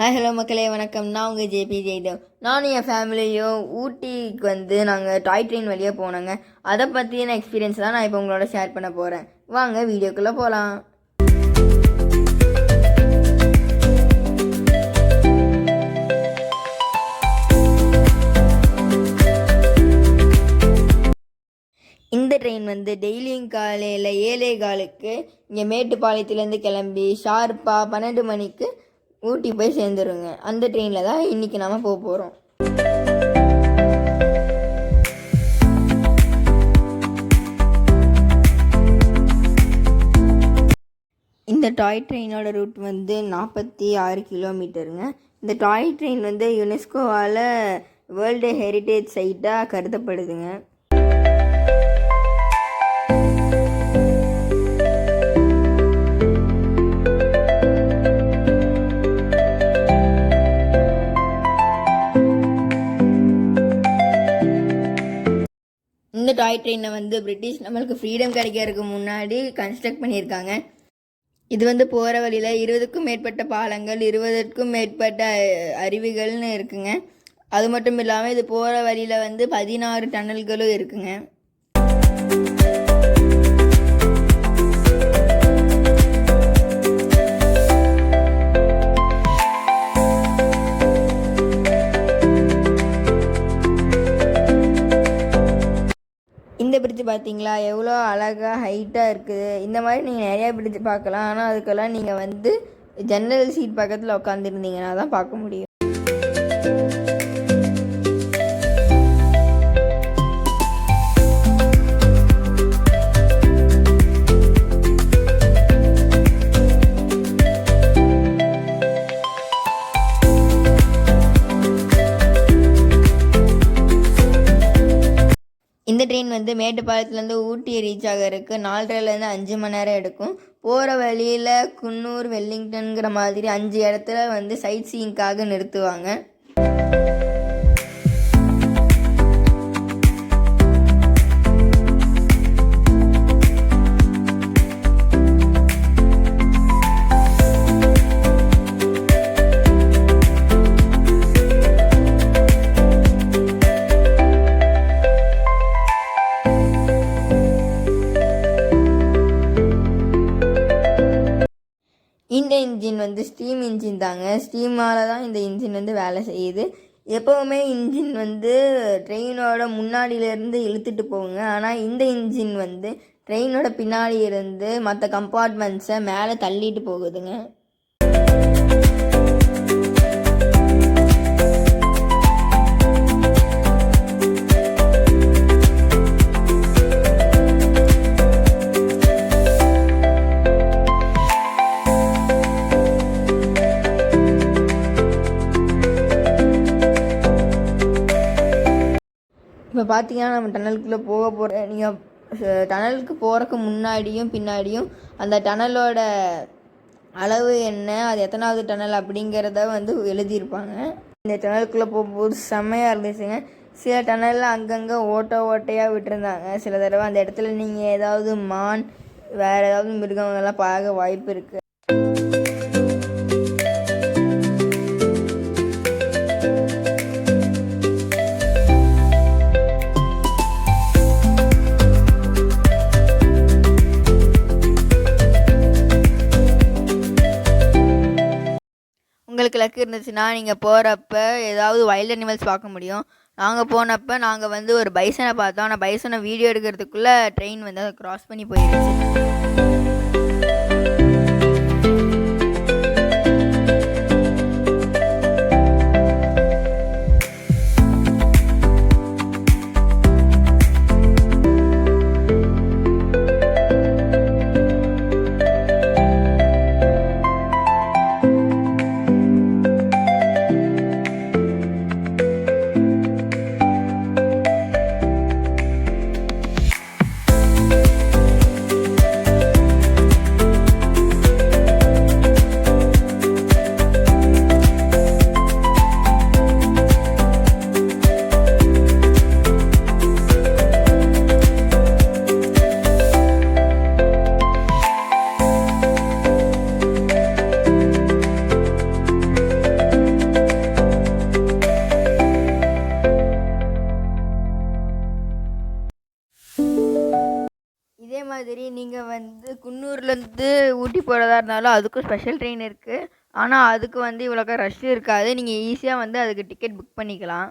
Hi hello மக்களே வணக்கம். நான் உங்கள் ஜேபி ஜெய்தேவ். நானும் என் ஃபேமிலியும் ஊட்டிக்கு வந்து நாங்கள் டாய் ட்ரெயின் வழியாக போனோங்க. அதை பற்றின எக்ஸ்பீரியன்ஸ் தான் நான் இப்போ உங்களோட ஷேர் பண்ண போகிறேன் வாங்க வீடியோக்குள்ளே போகலாம் இந்த ட்ரெயின் வந்து டெய்லியும் காலையில் ஏழே காலுக்கு இங்கே மேட்டுப்பாளையத்துலேருந்து கிளம்பி ஷார்ப்பாக பன்னெண்டு மணிக்கு ஊட்டி போய் சேர்ந்துருங்க. அந்த ட்ரெயினில் தான் இன்றைக்கி நாம் போக போகிறோம் இந்த டாய் ட்ரெயினோட ரூட் வந்து நாற்பத்தி ஆறு கிலோமீட்டருங்க இந்த டாய் ட்ரெயின் வந்து யுனெஸ்கோவால் வேர்ல்டு ஹெரிட்டேஜ் சைட்டாக கருதப்படுதுங்க. டாய் ட்ரெயினை வந்து பிரிட்டிஷ் நம்மளுக்கு ஃப்ரீடம் கிடைக்கிறதுக்கு முன்னாடி கன்ஸ்ட்ரக்ட் பண்ணியிருக்காங்க. இது வந்து போகிற வழியில் இருபதுக்கும் மேற்பட்ட பாலங்கள் இருபதுக்கும் மேற்பட்ட அருவிகள்னு இருக்குங்க. அது மட்டும் இல்லாமல் இது போகிற வழியில் வந்து பதினாறு டன்னல்களும் இருக்குங்க. இந்த பிரிட்ஜ் பார்த்தீங்களா எவ்வளோ அழகாக ஹைட்டாக இருக்குது. இந்த மாதிரி நீங்கள் நிறையா பிரிட்ஜ் பார்க்கலாம். ஆனால் அதுக்கெல்லாம் நீங்கள் வந்து ஜன்னல் சீட் பக்கத்தில் உட்காந்துருந்தீங்கன்னா தான் பார்க்க முடியும். இந்த ட்ரெயின் வந்து மேட்டுப்பாளையத்துலேருந்து ஊட்டி ரீச் ஆகிறதுக்கு நாலரைலேருந்து அஞ்சு மணி நேரம் எடுக்கும். போகிற வழியில் குன்னூர் வெல்லிங்டன்கிற மாதிரி அஞ்சு இடத்துல வந்து சைட் சீயிங்காக நிறுத்துவாங்க. இந்த இன்ஜின் வந்து ஸ்டீம் இன்ஜின் தாங்க. ஸ்டீமால் தான் இந்த இன்ஜின் வந்து வேலை செய்யுது. எப்போவுமே இன்ஜின் வந்து ட்ரெயினோட முன்னாடியிலேருந்து இழுத்துட்டு போகுங்க. ஆனால் இந்த இன்ஜின் வந்து ட்ரெயினோட பின்னாடி இருந்து மற்ற கம்பார்ட்மெண்ட்ஸை மேலே தள்ளிட்டு போகுதுங்க. இப்போ பார்த்தீங்கன்னா நம்ம டனலுக்குள்ளே போக போகிற நீங்கள் டனலுக்கு போகிறக்கு முன்னாடியும் பின்னாடியும் அந்த டனலோட அளவு என்ன அது எத்தனாவது டனல் அப்படிங்கிறத வந்து எழுதியிருப்பாங்க. இந்த டனலுக்குள்ளே போகும்போது செம்மையாக இருந்துச்சுங்க. சில டனலில் அங்கங்கே ஓட்டை ஓட்டையாக விட்டுருந்தாங்க. சில தடவை அந்த இடத்துல நீங்கள் ஏதாவது மான் வேறு ஏதாவது மிருகங்கள்லாம் பார்க்க வாய்ப்பு இருக்குது கிழக்கு இருந்துச்சுன்னா நீங்கள் போகிறப்ப ஏதாவது வைல்ட் அனிமல்ஸ் பார்க்க முடியும். நாங்கள் போனப்போ நாங்கள் வந்து ஒரு பைசனை பார்த்தோம். ஆனால் பைசனை வீடியோ எடுக்கிறதுக்குள்ளே ட்ரெயின் வந்து அதை க்ராஸ் பண்ணி போயிடுச்சு மாதிரி நீங்கள் வந்து குன்னூர்லேருந்து ஊட்டி போகிறதா இருந்தாலும் அதுக்கும் ஸ்பெஷல் ட்ரெயின் இருக்குது ஆனால் அதுக்கு வந்து இவ்வளோக்கா ரஷ் இருக்காது. நீங்கள் ஈஸியாக வந்து அதுக்கு டிக்கெட் புக் பண்ணிக்கலாம்.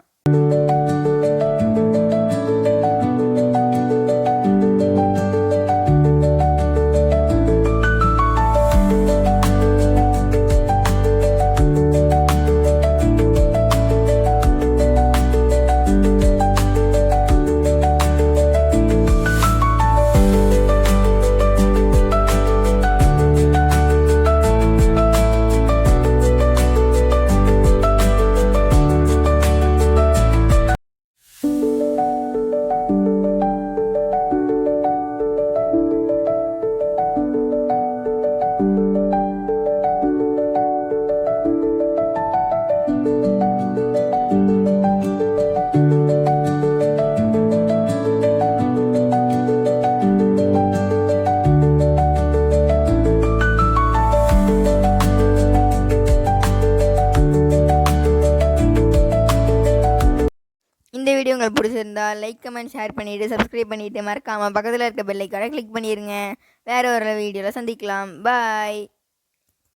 வீடியோ உங்களுக்கு பிடிச்சிருந்தா லைக் கமெண்ட் ஷேர் பண்ணிவிட்டு சப்ஸ்கிரைப் பண்ணிவிட்டு மறக்காமல் பக்கத்தில் இருக்க பெல்லைக்கான கிளிக் பண்ணிடுங்க வேறு ஒரு வீடியோவில் சந்திக்கலாம். பாய்